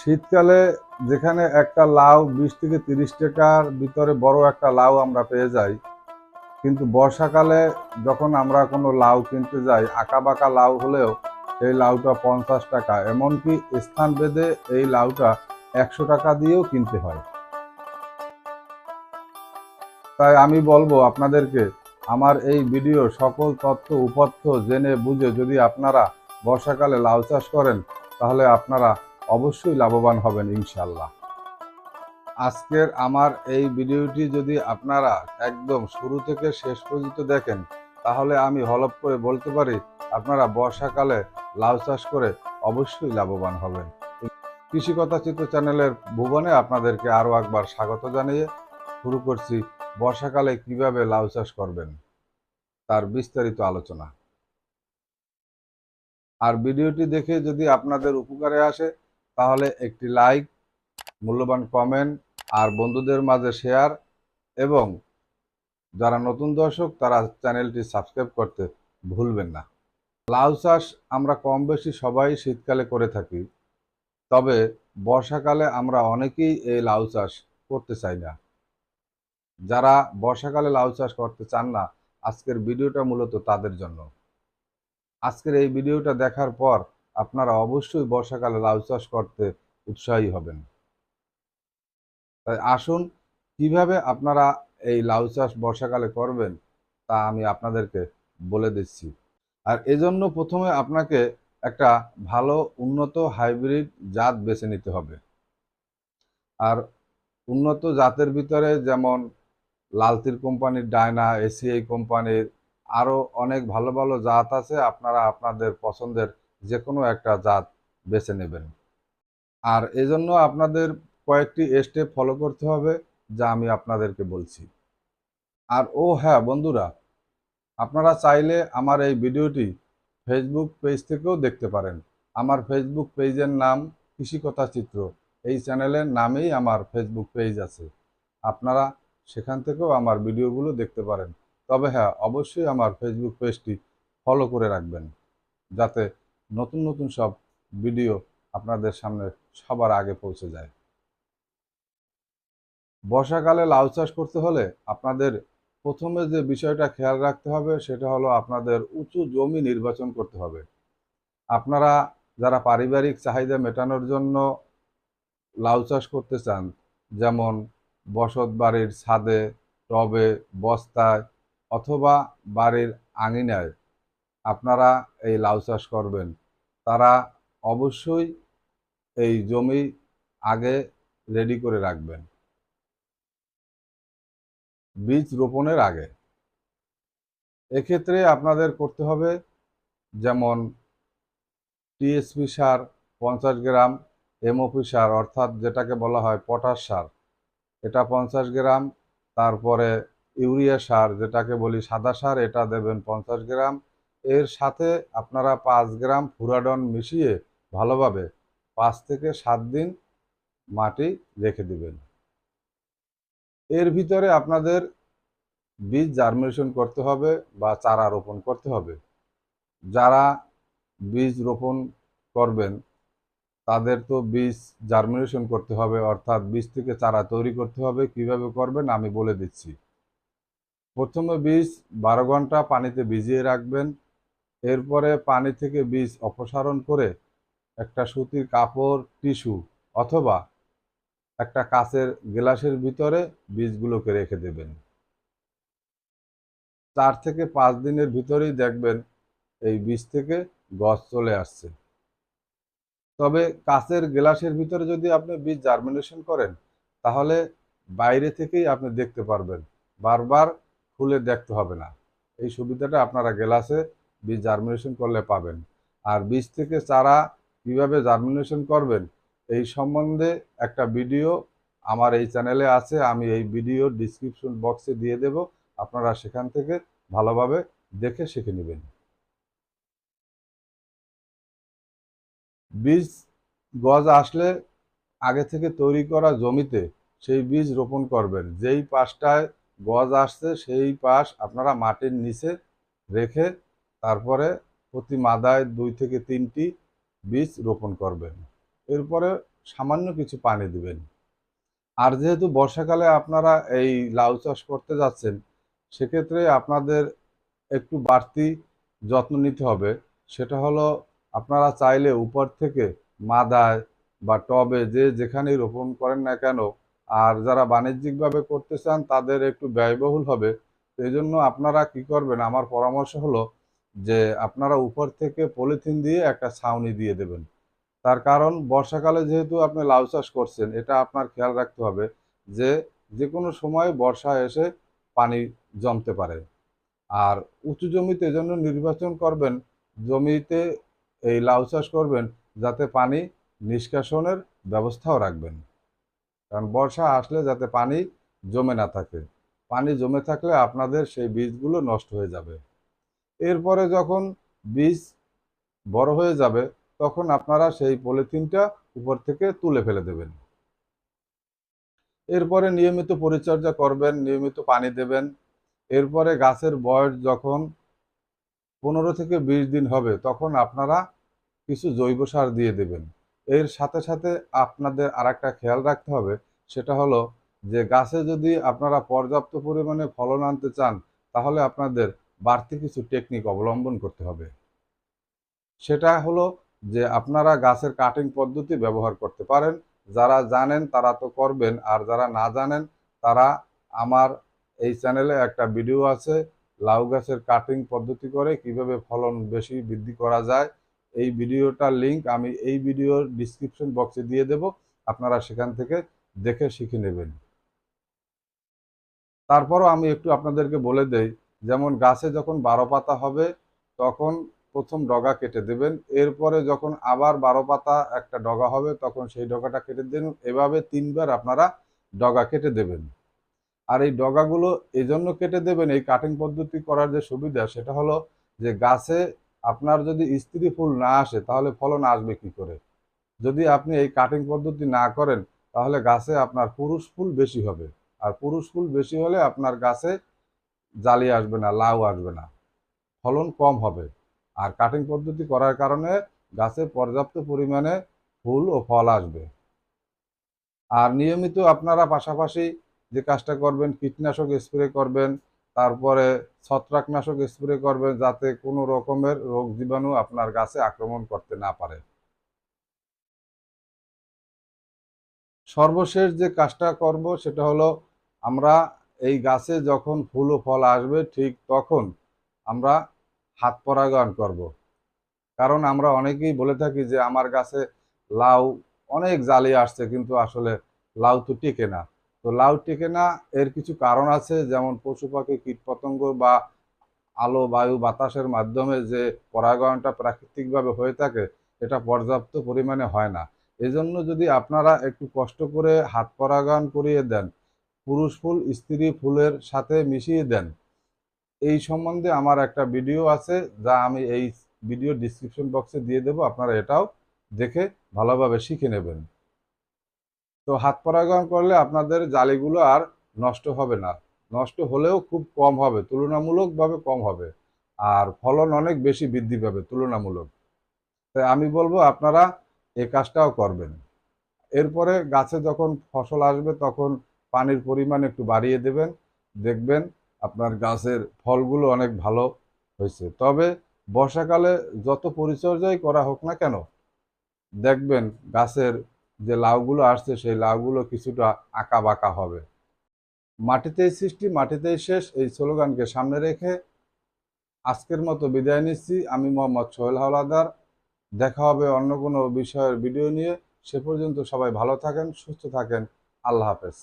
শীতকালে যেখানে একটা লাউ বিশ থেকে তিরিশ টাকার ভিতরে বড় একটা লাউ আমরা পেয়ে যাই, কিন্তু বর্ষাকালে যখন আমরা কোনো লাউ কিনতে যাই বাঁকা লাউ হলেও সেই লাউটা পঞ্চাশ টাকা, এমনকি স্থান ভেদে এই লাউটা একশো টাকা দিয়েও কিনতে হয়। তাই আমি বলব আপনাদেরকে, আমার এই ভিডিও সকল তথ্য, উপথ্য জেনে বুঝে যদি আপনারা বর্ষাকালে লাউ চাষ করেন, তাহলে আপনারা অবশ্যই লাভবান হবেন ইনশাল্লাহ আজকের আমার এই ভিডিওটি যদি আপনারা একদম শুরু থেকে শেষ পর্যন্ত দেখেন, তাহলে আমি হলপ করে বলতে পারি, আপনারা বর্ষাকালে লাউ চাষ করে অবশ্যই লাভবান হবেন। কৃষি কথা চিত্র চ্যানেলের ভুবনে আপনাদেরকে আরও একবার স্বাগত জানিয়ে শুরু করছি, বর্ষাকালে কীভাবে লাউ চাষ করবেন, তার বিস্তারিত আলোচনা। আর ভিডিওটি দেখে যদি আপনাদের উপকারে আসে তাহলে একটি লাইক, মূল্যবান কমেন্ট আর বন্ধুদের মাঝে শেয়ার এবং যারা নতুন দর্শক তারা চ্যানেলটি সাবস্ক্রাইব করতে ভুলবেন না। লাউ চাষ আমরা কম বেশি সবাই শীতকালে করে থাকি, তবে বর্ষাকালে আমরা অনেকেই এই লাউ চাষ করতে চাই না। যারা বর্ষাকালে লাউ চাষ করতে চান না, আজকের ভিডিওটা মূলত তাদের জন্য। আজকের এই ভিডিওটা দেখার পর আপনারা অবশ্যই বর্ষাকালে লাউ চাষ করতে উৎসাহী হবেন। তাই আসুন, কীভাবে আপনারা এই লাউ চাষ বর্ষাকালে করবেন তা আমি আপনাদেরকে বলে দিচ্ছি। আর এজন্য প্রথমে আপনাকে একটা ভালো, উন্নত হাইব্রিড জাত বেছে নিতে হবে। আর উন্নত জাতের ভিতরে যেমন লালতির কোম্পানির ডায়না, এসিআই কোম্পানির আরও অনেক ভালো ভালো জাত আছে, আপনারা আপনাদের পছন্দের যে কোনো একটা জাত বেছে নেবেন। আর এজন্য আপনাদের কয়েকটি স্টেপ ফলো করতে হবে, যা আমি আপনাদেরকে বলছি। আর ও হ্যাঁ বন্ধুরা, আপনারা চাইলে আমার এই ভিডিওটি ফেসবুক পেজ থেকেও দেখতে পারেন। আমার ফেসবুক পেজের নাম কৃষিকথা চিত্র। এই চ্যানেলের নামেই আমার ফেসবুক পেজ আছে। আপনারা সেখান থেকেও আমার ভিডিওগুলো দেখতে পারেন। তবে হ্যাঁ অবশ্যই আমার ফেসবুক পেজটি ফলো করে রাখবেন, যাতে নতুন নতুন সব ভিডিও আপনাদের সামনে সবার আগে পৌঁছে যায়। বর্ষাকালে লাউ চাষ করতে হলে আপনাদের প্রথমে যে বিষয়টা খেয়াল রাখতে হবে সেটা হলো আপনাদের উঁচু জমি নির্বাচন করতে হবে। আপনারা যারা পারিবারিক চাহিদা মেটানোর জন্য লাউ চাষ করতে চান, যেমন বসত বাড়ির ছাদে, টবে, বস্তায় অথবা বাড়ির আঙিনায় আপনারা এই লাউ চাষ করবেন। তারা অবশ্যই এই জমি আগে রেডি করে রাখবেন। বীজ রোপণের আগে। এক্ষেত্রে আপনাদের করতে হবে যেমন টিএসপি সার, পঞ্চাশ গ্রাম এমওপি সার, অর্থাৎ যেটাকে বলা হয় পটাশ সার। এটা পঞ্চাশ গ্রাম, তারপরে ইউরিয়া সার, যেটাকে বলি সাদা সার, এটা দেবেন পঞ্চাশ গ্রাম। এর সাথে আপনারা পাঁচ গ্রাম ফুরাডন মিশিয়ে ভালোভাবে পাঁচ থেকে সাত দিন মাটি রেখে দিবেন। এর ভিতরে আপনাদের বীজ জার্মিনেশন করতে হবে বা চারা রোপণ করতে হবে। যারা বীজ রোপণ করবেন, তাদের তো বীজ জার্মিনেশন করতে হবে, অর্থাৎ বীজ থেকে চারা তৈরি করতে হবে, কীভাবে করবেন আমি বলে দিচ্ছি। প্রথমে বীজ বারো ঘণ্টা পানিতে ভিজিয়ে রাখবেন এরপরে পানি থেকে বীজ অপসারণ করে একটা সুতির কাপড়, টিস্যু অথবা একটা কাচের গ্লাসের ভিতরে বীজগুলোকে রেখে দেবেন। চার থেকে পাঁচ দিনের ভিতরেই দেখবেন এই বীজ থেকে গছ চলে আসছে। তবে কাচের গ্লাসের ভিতরে যদি আপনি বীজ জার্মিনেশন করেন, তাহলে বাইরে থেকেই আপনি দেখতে পারবেন। বারবার খুলে দেখতে হবে না। এই সুবিধাটা আপনারা গ্লাসে বীজ জার্মিনেশন করলে পাবেন। আর বীজ থেকে চারা কীভাবে জার্মিনেশন করবেন, এই সম্বন্ধে একটা ভিডিও আমার এই চ্যানেলে আছে, আমি এই ভিডিও ডিসক্রিপশন বক্সে দিয়ে দেব, আপনারা সেখান থেকে ভালোভাবে দেখে শিখে নেবেন। বীজ গজ আসলে আগে থেকে তৈরি করা জমিতে সেই বীজ রোপণ করবেন, যেই পাশটায় গজ আসছে সেই পাশ আপনারা মাটির নিচে রেখে তারপরে প্রতি মাদায় দুই থেকে তিনটি বীজ রোপণ করবেন। এরপরে সামান্য কিছু পানি দিবেন। আর যেহেতু বর্ষাকালে আপনারা এই লাউ চাষ করতে যাচ্ছেন, সেক্ষেত্রে আপনাদের একটু বাড়তি যত্ন নিতে হবে। সেটা হলো আপনারা চাইলে উপর থেকে মাদায় বা টবে যে যেখানেই রোপণ করেন না কেন, আর যারা বাণিজ্যিকভাবে করতে চান তাদের একটু ব্যয়বহুল হবে। সেই জন্য আপনারা কি করবেন, আমার পরামর্শ হলো যে আপনারা উপর থেকে পলিথিন দিয়ে একটা ছাউনি দিয়ে দেবেন। তার কারণ, বর্ষাকালে যেহেতু আপনি লাউ চাষ করছেন, এটা আপনার খেয়াল রাখতে হবে যে যে কোনো সময় বর্ষা এসে পানি জমতে পারে। আর উঁচু জমিতে এজন্য নির্বাচন করবেন, জমিতে এই লাউ চাষ করবেন, যাতে পানি নিষ্কাশনের ব্যবস্থাও রাখবেন। কারণ বর্ষা আসলে যাতে পানি জমে না থাকে। পানি জমে থাকলে আপনাদের সেই বীজগুলো নষ্ট হয়ে যাবে। এরপরে যখন বীজ বড় হয়ে যাবে, তখন আপনারা সেই পলিথিনটা উপর থেকে তুলে ফেলে দেবেন। এরপরে নিয়মিত পরিচর্যা করবেন, নিয়মিত পানি দেবেন। এরপরে গাছের বয়স যখন পনেরো থেকে বিশ দিন হবে, তখন আপনারা কিছু জৈব সার দিয়ে দেবেন। এর সাথে সাথে আপনাদের আর একটা খেয়াল রাখতে হবে, সেটা হলো যে গাছে যদি আপনারা পর্যাপ্ত পরিমাণে ফলন আনতে চান, তাহলে আপনাদের বাড়তি কিছু টেকনিক অবলম্বন করতে হবে। সেটা হলো যে আপনারা গাছের কাটিং পদ্ধতি ব্যবহার করতে পারেন। যারা জানেন তারা তো করবেন, আর যারা না জানেন তারা আমার এই চ্যানেলে একটা ভিডিও আছে, লাউ গাছের কাটিং পদ্ধতি করে কীভাবে ফলন বেশি বৃদ্ধি করা যায়। এই ভিডিওটার লিংক আমি এই ভিডিওর ডিসক্রিপশন বক্সে দিয়ে দেব, আপনারা সেখান থেকে দেখে শিখে নেবেন। তারপরও আমি একটু আপনাদেরকে বলে দেই যেমন গাছে যখন বারো পাতা হবে, তখন প্রথম ডগা কেটে দেবেন। এরপরে যখন আবার বারো পাতা একটা ডগা হবে, তখন সেই ডগাটা কেটে দেবেন এভাবে তিনবার আপনারা ডগা কেটে দেবেন। আর এই ডগাগুলো এই জন্য কেটে দেবেন, এই কাটিং পদ্ধতি করার যে সুবিধা, সেটা হলো যে গাছে আপনার যদি স্ত্রী ফুল না আসে, তাহলে ফলন আসবে কি করে? যদি আপনি এই কাটিং পদ্ধতি না করেন, তাহলে গাছে আপনার পুরুষ ফুল বেশি হবে। আর পুরুষ ফুল বেশি হলে আপনার গাছে জালি আসবে না, লাউ আসবে না। ফলন কম হবে। আর কাটিং পদ্ধতি করার কারণে গাছে পর্যাপ্ত পরিমাণে ফুল ও ফল আসবে। আর নিয়মিত আপনারা পাশাপাশি যে কাজটা করবেন, কীটনাশক স্প্রে করবেন, তারপরে ছত্রাকনাশক স্প্রে করবেন, যাতে কোনো রকমের রোগ জীবাণু আপনার গাছে আক্রমণ করতে না পারে। সর্বশেষ যে কাজটা করব, সেটা হলো আমরা এই গাছে যখন ফুল ও ফল আসবে, ঠিক তখন আমরা হাত পরাগায়ন করব। কারণ আমরা অনেকেই বলে থাকি যে, আমার গাছে লাউ অনেক জালি আসছে, কিন্তু আসলে লাউ তো টিকে না তো লাউ টিকে না, এর কিছু কারণ আছে, যেমন পশু পাখি, কীটপতঙ্গ বা আলো, বায়ু, বাতাসের মাধ্যমে যে পরাগায়নটা প্রাকৃতিকভাবে হয়ে থাকে, এটা পর্যাপ্ত পরিমাণে হয় না এজন্য যদি আপনারা একটু কষ্ট করে হাত পরাগায়ন করিয়ে দেন পুরুষ ফুল, স্ত্রী ফুলের সাথে মিশিয়ে দেন। এই সম্বন্ধে আমার একটা ভিডিও আছে, যা আমি এই ভিডিও ডিসক্রিপশন বক্সে দিয়ে দেব, আপনারা এটাও দেখে ভালোভাবে শিখে নেবেন। তো হাত পরাগায়ন করলে আপনাদের জালিগুলো আর নষ্ট হবে না। নষ্ট হলেও খুব কম হবে, তুলনামূলকভাবে কম হবে, আর ফলন অনেক বেশি বৃদ্ধি পাবে তুলনামূলক। তাই আমি বলব, আপনারা এ কাজটাও করবেন। এরপরে গাছে যখন ফসল আসবে, তখন পানির পরিমাণ একটু বাড়িয়ে দেবেন, দেখবেন আপনার গাছের ফলগুলো অনেক ভালো হয়েছে। তবে বর্ষাকালে যত পরিচর্যাই করা হোক না কেন, দেখবেন গাছের যে লাউগুলো আসছে, সেই লাউগুলো কিছুটা আঁকা বাঁকা হবে। মাটিতেই সৃষ্টি, মাটিতেই শেষ, এই স্লোগানকে সামনে রেখে আজকের মতো বিদায় নিচ্ছি। আমি মোহাম্মদ সোহেল হাওলাদার, দেখা হবে অন্য কোনো বিষয়ের ভিডিও নিয়ে। সে পর্যন্ত সবাই ভালো থাকেন, সুস্থ থাকেন। আল্লাহ হাফেজ।